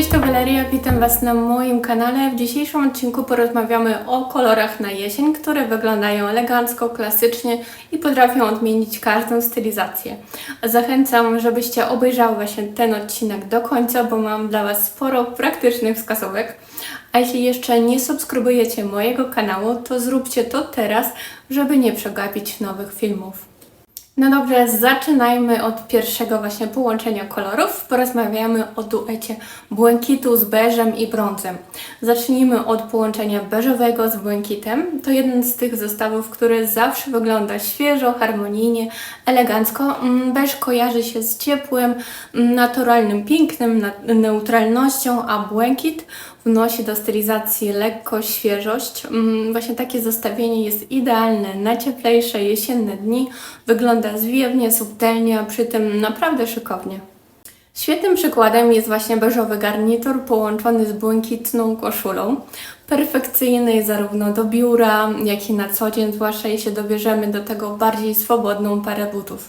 Cześć, to Waleria, witam Was na moim kanale. W dzisiejszym odcinku porozmawiamy o kolorach na jesień, które wyglądają elegancko, klasycznie i potrafią odmienić każdą stylizację. Zachęcam, żebyście obejrzały właśnie ten odcinek do końca, bo mam dla Was sporo praktycznych wskazówek. A jeśli jeszcze nie subskrybujecie mojego kanału, to zróbcie to teraz, żeby nie przegapić nowych filmów. No dobrze, zaczynajmy od pierwszego właśnie połączenia kolorów. Porozmawiamy o duecie błękitu z beżem i brązem. Zacznijmy od połączenia beżowego z błękitem. To jeden z tych zestawów, który zawsze wygląda świeżo, harmonijnie, elegancko. Mm, Beż kojarzy się z ciepłym, mm, naturalnym pięknem, na- neutralnością, a błękit wnosi do stylizacji lekko świeżość. Mm, Właśnie takie zestawienie jest idealne na cieplejsze jesienne dni. Wygląda zwiewnie, subtelnie, a przy tym naprawdę szykownie. Świetnym przykładem jest właśnie beżowy garnitur połączony z błękitną koszulą. Perfekcyjny zarówno do biura, jak i na co dzień, zwłaszcza jeśli dobierzemy do tego bardziej swobodną parę butów.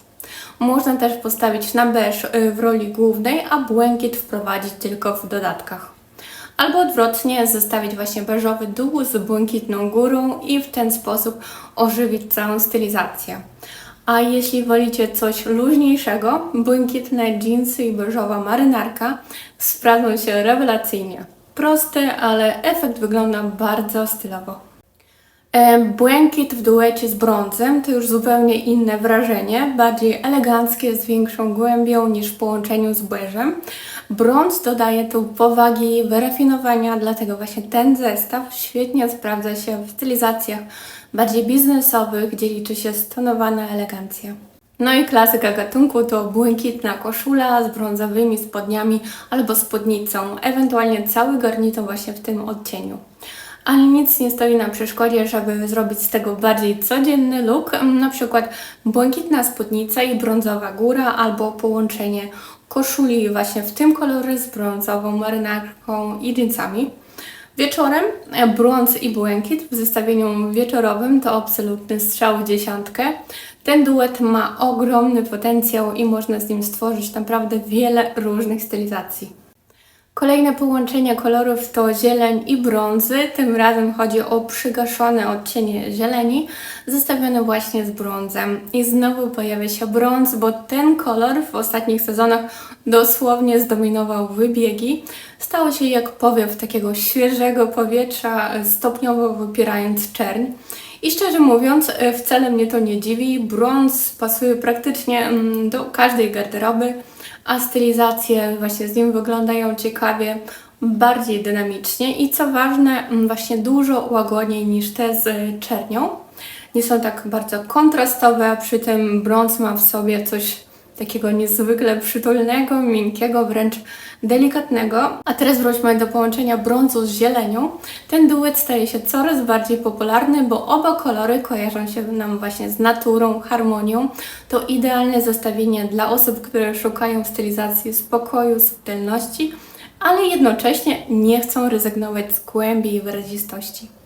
Można też postawić na beż y, w roli głównej, a błękit wprowadzić tylko w dodatkach. Albo odwrotnie, zestawić właśnie beżowy dół z błękitną górą i w ten sposób ożywić całą stylizację. A jeśli wolicie coś luźniejszego, błękitne dżinsy i beżowa marynarka sprawdzą się rewelacyjnie. Prosty, ale efekt wygląda bardzo stylowo. Błękit w duecie z brązem to już zupełnie inne wrażenie, bardziej eleganckie, z większą głębią niż w połączeniu z beżem. Brąz dodaje tu powagi wyrafinowania, dlatego właśnie ten zestaw świetnie sprawdza się w stylizacjach bardziej biznesowych, gdzie liczy się stonowana elegancja. No i klasyka gatunku to błękitna koszula z brązowymi spodniami albo spódnicą, ewentualnie cały garnitur właśnie w tym odcieniu. Ale nic nie stoi na przeszkodzie, żeby zrobić z tego bardziej codzienny look, mm, na przykład błękitna spódnica i brązowa góra albo połączenie koszuli właśnie w tym kolorze z brązową marynarką i jeansami. Wieczorem e, brąz i błękit w zestawieniu wieczorowym to absolutny strzał w dziesiątkę. Ten duet ma ogromny potencjał i można z nim stworzyć naprawdę wiele różnych stylizacji. Kolejne połączenie kolorów to zieleń i brązy. Tym razem chodzi o przygaszone odcienie zieleni, zestawione właśnie z brązem. I znowu pojawia się brąz, bo ten kolor w ostatnich sezonach dosłownie zdominował wybiegi. Stało się jak powiew takiego świeżego powietrza, stopniowo wypierając czerń. I szczerze mówiąc, wcale mnie to nie dziwi. Brąz pasuje praktycznie mm, do każdej garderoby, a stylizacje właśnie z nim wyglądają ciekawie, bardziej dynamicznie i co ważne, mm, właśnie dużo łagodniej niż te z czernią. Nie są tak bardzo kontrastowe, przy tym brąz ma w sobie coś takiego niezwykle przytulnego, miękkiego, wręcz delikatnego. A teraz wróćmy do połączenia brązu z zielenią. Ten duet staje się coraz bardziej popularny, bo oba kolory kojarzą się nam właśnie z naturą, harmonią. To idealne zestawienie dla osób, które szukają stylizacji spokoju, subtelności, ale jednocześnie nie chcą rezygnować z głębi i wyrazistości.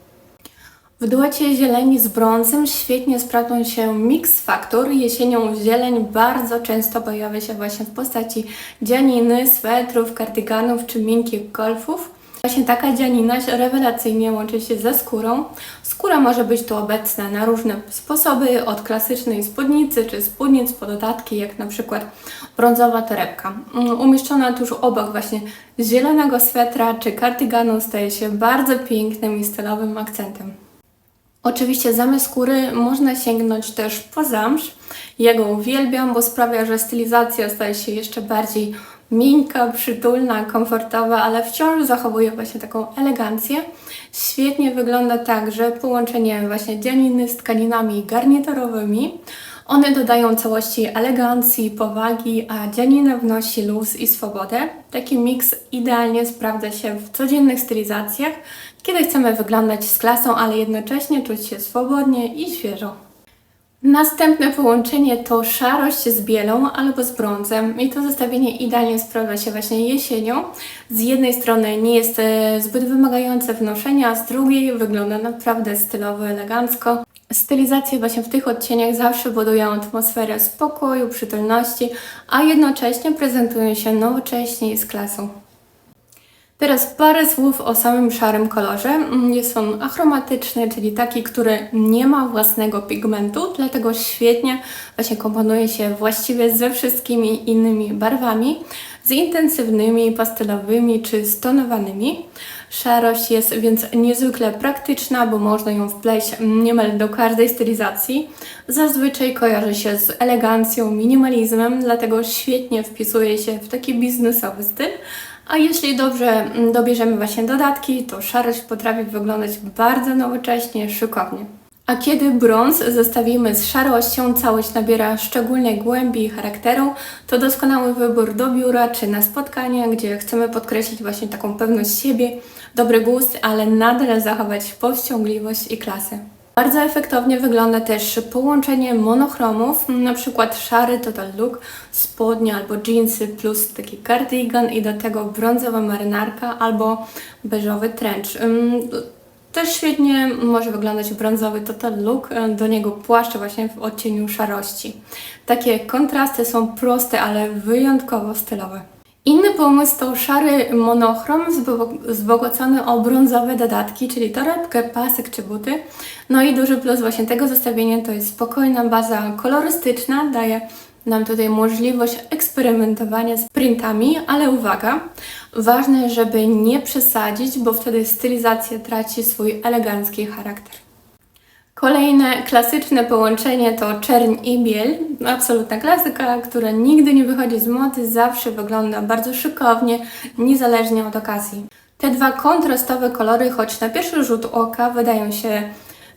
W duecie zieleni z brązem świetnie sprawdzą się mix faktur. Jesienią zieleń bardzo często pojawia się właśnie w postaci dzianiny, swetrów, kardyganów czy miękkich golfów. Właśnie taka dzianina rewelacyjnie łączy się ze skórą. Skóra może być tu obecna na różne sposoby, od klasycznej spódnicy czy spódnic po dodatki, jak na przykład brązowa torebka. Mm, Umieszczona tuż obok właśnie zielonego swetra czy kartyganu staje się bardzo pięknym i stylowym akcentem. Oczywiście zamiast skóry można sięgnąć też po zamsz. Ja go uwielbiam, bo sprawia, że stylizacja staje się jeszcze bardziej miękka, przytulna, komfortowa, ale wciąż zachowuje właśnie taką elegancję. Świetnie wygląda także połączenie właśnie dzianiny z tkaninami garniturowymi. One dodają całości elegancji, powagi, a dzianina wnosi luz i swobodę. Taki miks idealnie sprawdza się w codziennych stylizacjach, kiedy chcemy wyglądać z klasą, ale jednocześnie czuć się swobodnie i świeżo. Następne połączenie to szarość z bielą albo z brązem i to zestawienie idealnie sprawdza się właśnie jesienią. Z jednej strony nie jest e, zbyt wymagające w noszeniu, a z drugiej wygląda naprawdę stylowo, elegancko. Stylizacje właśnie w tych odcieniach zawsze budują atmosferę spokoju, przytulności, a jednocześnie prezentują się nowocześnie i z klasą. Teraz parę słów o samym szarym kolorze. Mm, Jest on achromatyczny, czyli taki, który nie ma własnego pigmentu, dlatego świetnie właśnie komponuje się właściwie ze wszystkimi innymi barwami, z intensywnymi, pastelowymi czy stonowanymi. Szarość jest więc niezwykle praktyczna, bo można ją wpleść niemal do każdej stylizacji. Zazwyczaj kojarzy się z elegancją, minimalizmem, dlatego świetnie wpisuje się w taki biznesowy styl. A jeśli dobrze mm, dobierzemy właśnie dodatki, to szarość potrafi wyglądać bardzo nowocześnie, szykownie. A kiedy brąz zestawimy z szarością, całość nabiera szczególnej głębi i charakteru, to doskonały wybór do biura czy na spotkanie, gdzie chcemy podkreślić właśnie taką pewność siebie, dobry gust, ale nadal zachować powściągliwość i klasę. Bardzo efektownie wygląda też połączenie monochromów, na przykład szary Total Look, spodnie albo jeansy plus taki cardigan i do tego brązowa marynarka albo beżowy trench. Też świetnie może wyglądać brązowy Total Look, e, do niego płaszcz właśnie w odcieniu szarości. Takie kontrasty są proste, ale wyjątkowo stylowe. Inny pomysł to szary monochrom zbo- wzbogacony o brązowe dodatki, czyli torebkę, pasek czy buty. No i duży plus właśnie tego zestawienia to jest spokojna baza kolorystyczna, daje nam tutaj możliwość eksperymentowania z printami, ale uwaga, ważne, żeby nie przesadzić, bo wtedy stylizacja traci swój elegancki charakter. Kolejne klasyczne połączenie to czerń i biel. Absolutna klasyka, która nigdy nie wychodzi z mody, zawsze wygląda bardzo szykownie, niezależnie od okazji. Te dwa kontrastowe kolory, choć na pierwszy rzut oka wydają się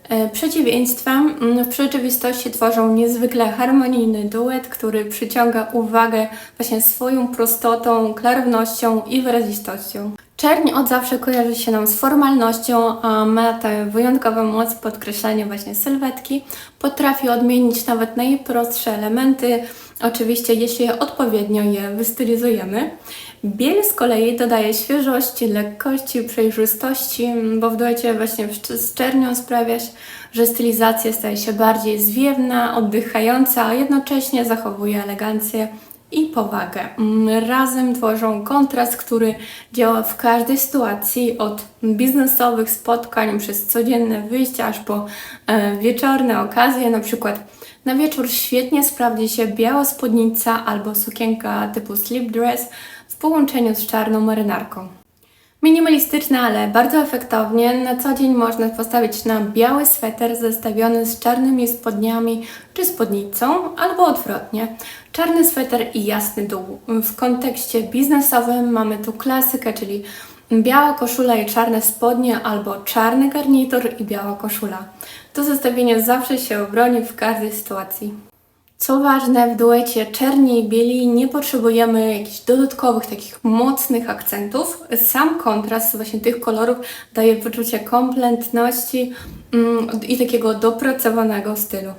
e, przeciwieństwem, w rzeczywistości tworzą niezwykle harmonijny duet, który przyciąga uwagę właśnie swoją prostotą, klarownością i wyrazistością. Czerń od zawsze kojarzy się nam z formalnością, a ma tę wyjątkową moc podkreślania właśnie sylwetki. Potrafi odmienić nawet najprostsze elementy, oczywiście jeśli odpowiednio je wystylizujemy. Biel z kolei dodaje świeżości, lekkości, przejrzystości, bo w duecie właśnie z czernią sprawia, się, że stylizacja staje się bardziej zwiewna, oddychająca, a jednocześnie zachowuje elegancję i powagę. Mm, Razem tworzą kontrast, który działa w każdej sytuacji, od biznesowych spotkań przez codzienne wyjścia, aż po e, wieczorne okazje. Na przykład na wieczór świetnie sprawdzi się biała spódnica albo sukienka typu slip dress w połączeniu z czarną marynarką. Minimalistyczne, ale bardzo efektownie. Na co dzień można postawić na biały sweter zestawiony z czarnymi spodniami czy spódnicą, albo odwrotnie. Czarny sweter i jasny dół. W kontekście biznesowym mamy tu klasykę, czyli biała koszula i czarne spodnie, albo czarny garnitur i biała koszula. To zestawienie zawsze się obroni w każdej sytuacji. Co ważne, w duecie czerni i bieli nie potrzebujemy jakichś dodatkowych, takich mocnych akcentów. Sam kontrast właśnie tych kolorów daje poczucie kompletności mm, i takiego dopracowanego stylu.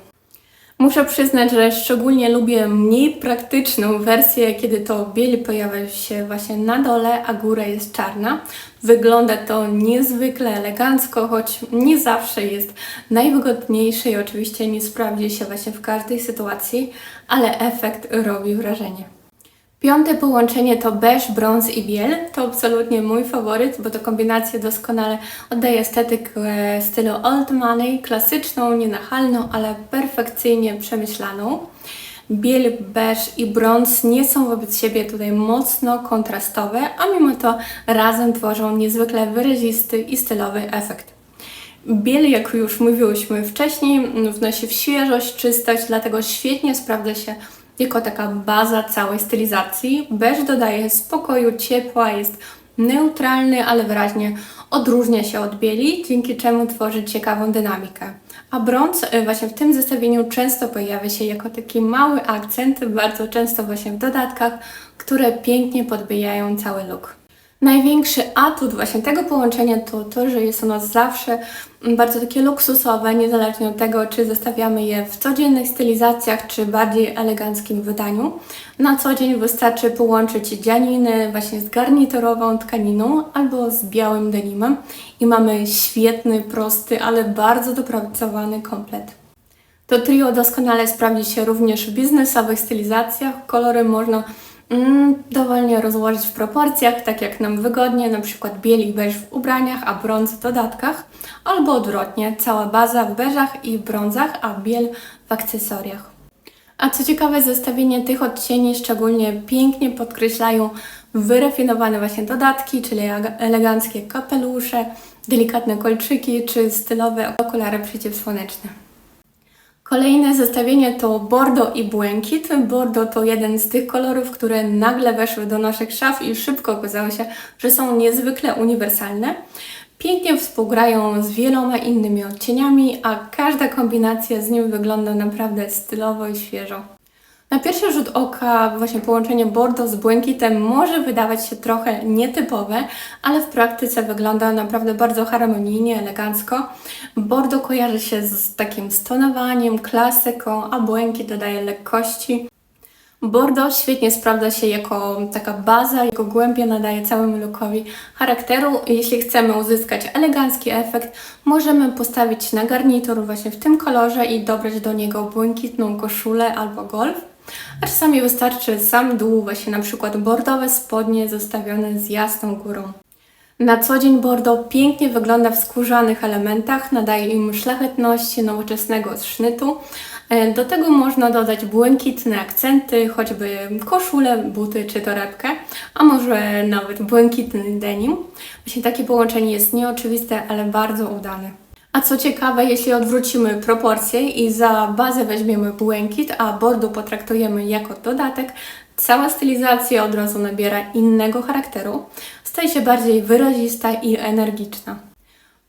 Muszę przyznać, że szczególnie lubię mniej praktyczną wersję, kiedy to biel pojawia się właśnie na dole, a góra jest czarna. Wygląda to niezwykle elegancko, choć nie zawsze jest najwygodniejsze i oczywiście nie sprawdzi się właśnie w każdej sytuacji, ale efekt robi wrażenie. Piąte połączenie to beż, brąz i biel. To absolutnie mój faworyt, bo to kombinacja doskonale oddaje estetykę stylu old money, klasyczną, nienachalną, ale perfekcyjnie przemyślaną. Biel, beż i brąz nie są wobec siebie tutaj mocno kontrastowe, a mimo to razem tworzą niezwykle wyrazisty i stylowy efekt. Biel, jak już mówiłyśmy wcześniej, wnosi w świeżość, czystość, dlatego świetnie sprawdza się jako taka baza całej stylizacji. Beż dodaje spokoju, ciepła, jest neutralny, ale wyraźnie odróżnia się od bieli, dzięki czemu tworzy ciekawą dynamikę. A brąz y, właśnie w tym zestawieniu często pojawia się jako taki mały akcent, bardzo często właśnie w dodatkach, które pięknie podbijają cały look. Największy atut właśnie tego połączenia to to, że jest ono zawsze bardzo takie luksusowe, niezależnie od tego, czy zestawiamy je w codziennych stylizacjach, czy bardziej eleganckim wydaniu. Na co dzień wystarczy połączyć dzianiny właśnie z garniturową tkaniną albo z białym denimem i mamy świetny, prosty, ale bardzo dopracowany komplet. To trio doskonale sprawdzi się również w biznesowych stylizacjach. Kolory można Mm, dowolnie rozłożyć w proporcjach, tak jak nam wygodnie, na przykład biel i beż w ubraniach, a brąz w dodatkach, albo odwrotnie, cała baza w beżach i brązach, a biel w akcesoriach. A co ciekawe, zestawienie tych odcieni szczególnie pięknie podkreślają wyrafinowane właśnie dodatki, czyli eleganckie kapelusze, delikatne kolczyki czy stylowe okulary przeciwsłoneczne. Kolejne zestawienie to bordo i błękit. Bordo to jeden z tych kolorów, które nagle weszły do naszych szaf i szybko okazało się, że są niezwykle uniwersalne. Pięknie współgrają z wieloma innymi odcieniami, a każda kombinacja z nim wygląda naprawdę stylowo i świeżo. Na pierwszy rzut oka właśnie połączenie bordo z błękitem może wydawać się trochę nietypowe, ale w praktyce wygląda naprawdę bardzo harmonijnie, elegancko. Bordo kojarzy się z takim stonowaniem, klasyką, a błękit dodaje lekkości. Bordo świetnie sprawdza się jako taka baza, jego głębia nadaje całemu lookowi charakteru. Jeśli chcemy uzyskać elegancki efekt, możemy postawić na garnitur właśnie w tym kolorze i dobrać do niego błękitną koszulę albo golf. A czasami wystarczy sam dół, właśnie na przykład bordowe spodnie zostawione z jasną górą. Na co dzień bordo pięknie wygląda w skórzanych elementach, nadaje im szlachetności nowoczesnego sznytu. E, Do tego można dodać błękitne akcenty, choćby koszulę, buty czy torebkę, a może nawet błękitny denim. Właśnie takie połączenie jest nieoczywiste, ale bardzo udane. A co ciekawe, jeśli odwrócimy proporcje i za bazę weźmiemy błękit, a bordo potraktujemy jako dodatek, cała stylizacja od razu nabiera innego charakteru, staje się bardziej wyrazista i energiczna.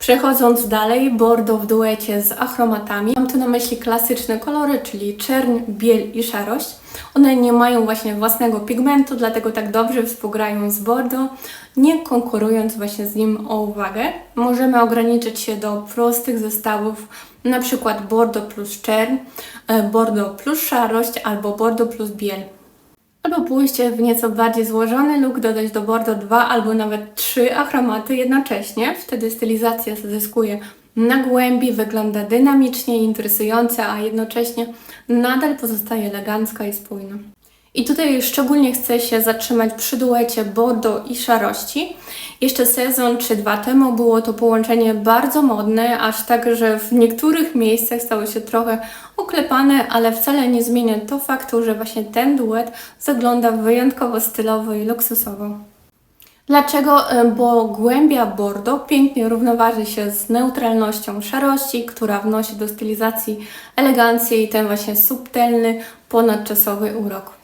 Przechodząc dalej, bordo w duecie z achromatami. Mam tu na myśli klasyczne kolory, czyli czerń, biel i szarość. One nie mają właśnie własnego pigmentu, dlatego tak dobrze współgrają z bordo, nie konkurując właśnie z nim o uwagę. Możemy ograniczyć się do prostych zestawów, na przykład bordo plus czerń, e, bordo plus szarość albo bordo plus biel. Albo pójść w nieco bardziej złożony look, dodać do bordo dwa albo nawet trzy achromaty jednocześnie. Wtedy stylizacja zyskuje na głębi, wygląda dynamicznie i interesująco, a jednocześnie nadal pozostaje elegancka i spójna. I tutaj szczególnie chcę się zatrzymać przy duecie bordo i szarości. Jeszcze sezon czy dwa temu było to połączenie bardzo modne, aż tak, że w niektórych miejscach stało się trochę oklepane, ale wcale nie zmienia to faktu, że właśnie ten duet zagląda wyjątkowo stylowo i luksusowo. Dlaczego? E, Bo głębia bordo pięknie równoważy się z neutralnością szarości, która wnosi do stylizacji elegancję i ten właśnie subtelny, ponadczasowy urok.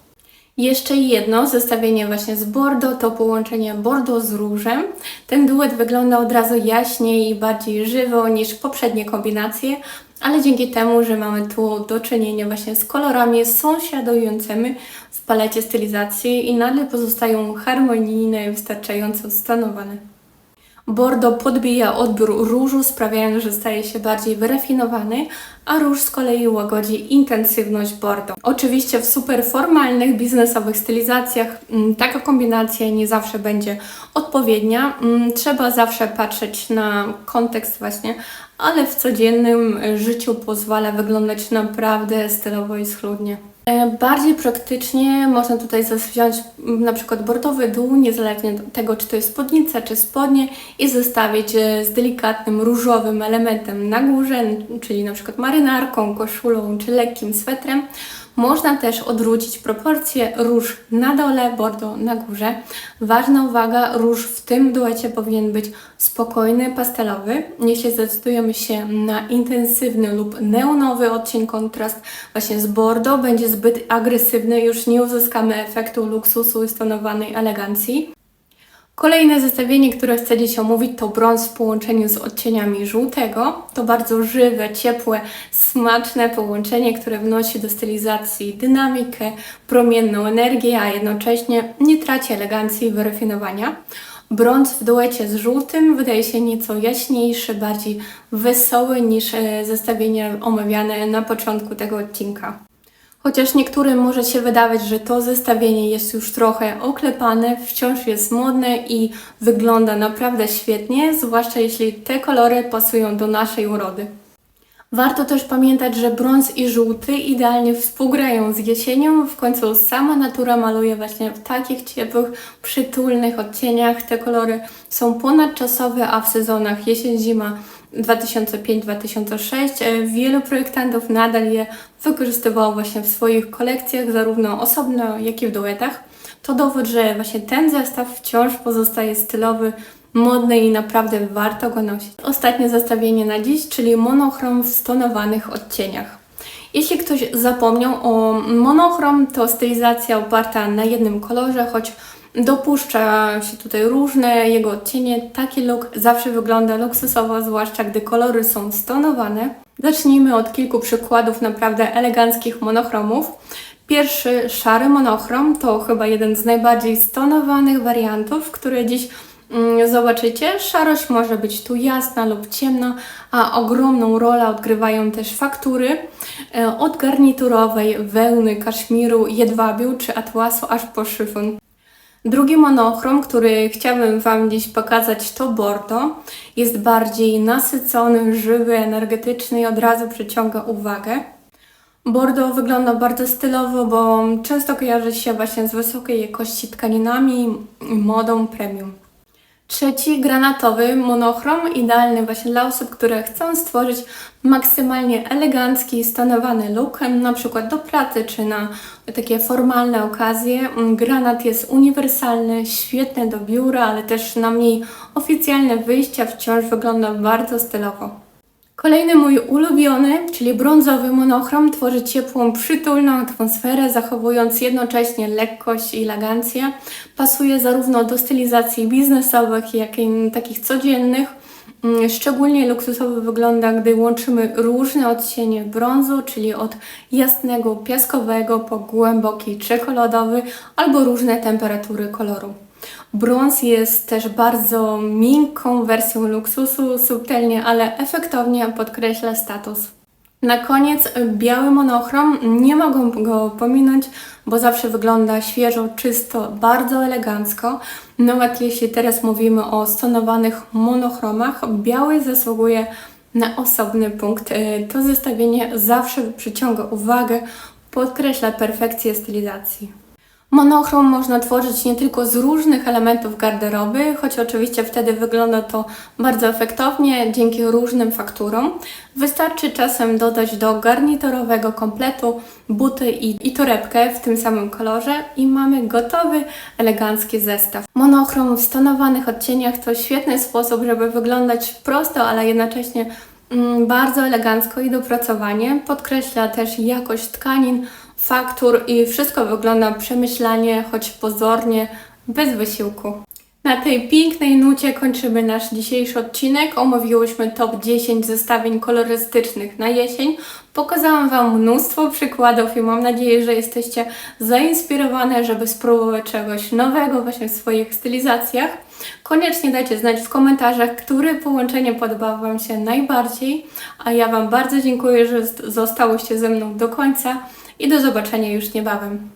Jeszcze jedno zestawienie właśnie z bordo to połączenie bordo z różem. Ten duet wygląda od razu jaśniej i bardziej żywo niż poprzednie kombinacje, ale dzięki temu, że mamy tu do czynienia właśnie z kolorami sąsiadującymi w palecie stylizacji i nadal pozostają harmonijne i wystarczająco stonowane. Bordo podbija odbiór różu, sprawiając, że staje się bardziej wyrafinowany, a róż z kolei łagodzi intensywność bordo. Oczywiście w super formalnych, biznesowych stylizacjach mm, taka kombinacja nie zawsze będzie odpowiednia. Mm, Trzeba zawsze patrzeć na kontekst właśnie, ale w codziennym życiu pozwala wyglądać naprawdę stylowo i schludnie. E, Bardziej praktycznie można tutaj wziąć m, na przykład bordowy dół, niezależnie od tego, czy to jest spódnica, czy spodnie i zestawić e, z delikatnym różowym elementem na górze, czyli na przykład marynarką, koszulą, czy lekkim swetrem. Można też odwrócić proporcje róż na dole, bordo na górze. Ważna uwaga, róż w tym duecie powinien być spokojny, pastelowy. Jeśli zdecydujemy się na intensywny lub neonowy odcień kontrast właśnie z bordo, będzie zbyt agresywny, już nie uzyskamy efektu luksusu i stonowanej elegancji. Kolejne zestawienie, które chcę dziś omówić, to brąz w połączeniu z odcieniami żółtego. To bardzo żywe, ciepłe, smaczne połączenie, które wnosi do stylizacji dynamikę, promienną energię, a jednocześnie nie traci elegancji i wyrafinowania. Brąz w duecie z żółtym wydaje się nieco jaśniejszy, bardziej wesoły niż e, zestawienie omawiane na początku tego odcinka. Chociaż niektórym może się wydawać, że to zestawienie jest już trochę oklepane, wciąż jest modne i wygląda naprawdę świetnie, zwłaszcza jeśli te kolory pasują do naszej urody. Warto też pamiętać, że brąz i żółty idealnie współgrają z jesienią. W końcu sama natura maluje właśnie w takich ciepłych, przytulnych odcieniach. Te kolory są ponadczasowe, a w sezonach jesień-zima 2005-2006 e, wielu projektantów nadal je wykorzystywało właśnie w swoich kolekcjach, zarówno osobno, jak i w duetach. To dowód, że właśnie ten zestaw wciąż pozostaje stylowy, modny i naprawdę warto go nosić. Ostatnie zestawienie na dziś, czyli monochrom w stonowanych odcieniach. Jeśli ktoś zapomniał o monochrom, to stylizacja oparta na jednym kolorze, choć dopuszcza się tutaj różne jego odcienie. Taki look zawsze wygląda luksusowo, zwłaszcza gdy kolory są stonowane. Zacznijmy od kilku przykładów naprawdę eleganckich monochromów. Pierwszy szary monochrom to chyba jeden z najbardziej stonowanych wariantów, które dziś mm, zobaczycie. Szarość może być tu jasna lub ciemna, a ogromną rolę odgrywają też faktury e, od garniturowej, wełny, kaszmiru, jedwabiu czy atłasu aż po szyfon. Drugi monochrom, który chciałabym Wam dziś pokazać, to Bordo. Jest bardziej nasycony, żywy, energetyczny i od razu przyciąga uwagę. Bordo wygląda bardzo stylowo, bo często kojarzy się właśnie z wysokiej jakości tkaninami i modą premium. Trzeci granatowy monochrom, idealny właśnie dla osób, które chcą stworzyć maksymalnie elegancki, stonowany look, na przykład do pracy czy na takie formalne okazje. Granat jest uniwersalny, świetny do biura, ale też na mniej oficjalne wyjścia wciąż wygląda bardzo stylowo. Kolejny mój ulubiony, czyli brązowy monochrom, tworzy ciepłą, przytulną atmosferę, zachowując jednocześnie lekkość i elegancję. Pasuje zarówno do stylizacji biznesowych, jak i takich codziennych. Mm, Szczególnie luksusowo wygląda, gdy łączymy różne odcienie brązu, czyli od jasnego, piaskowego po głęboki czekoladowy albo różne temperatury koloru. Brąz jest też bardzo miękką wersją luksusu, subtelnie, ale efektownie podkreśla status. Na koniec biały monochrom, nie mogą go pominąć, bo zawsze wygląda świeżo, czysto, bardzo elegancko. Nawet jeśli teraz mówimy o stonowanych monochromach, biały zasługuje na osobny punkt. E, To zestawienie zawsze przyciąga uwagę, podkreśla perfekcję stylizacji. Monochrom można tworzyć nie tylko z różnych elementów garderoby, choć oczywiście wtedy wygląda to bardzo efektownie dzięki różnym fakturom. Wystarczy czasem dodać do garniturowego kompletu buty i, i torebkę w tym samym kolorze i mamy gotowy, elegancki zestaw. Monochrom w stonowanych odcieniach to świetny sposób, żeby wyglądać prosto, ale jednocześnie mm, bardzo elegancko i dopracowanie. Podkreśla też jakość tkanin, faktur i wszystko wygląda przemyślanie, choć pozornie, bez wysiłku. Na tej pięknej nucie kończymy nasz dzisiejszy odcinek. Omówiłyśmy top 10 zestawień kolorystycznych na jesień. Pokazałam Wam mnóstwo przykładów i mam nadzieję, że jesteście zainspirowane, żeby spróbować czegoś nowego właśnie w swoich stylizacjach. Koniecznie dajcie znać w komentarzach, które połączenie podoba Wam się najbardziej. A ja Wam bardzo dziękuję, że zostałyście ze mną do końca i do zobaczenia już niebawem.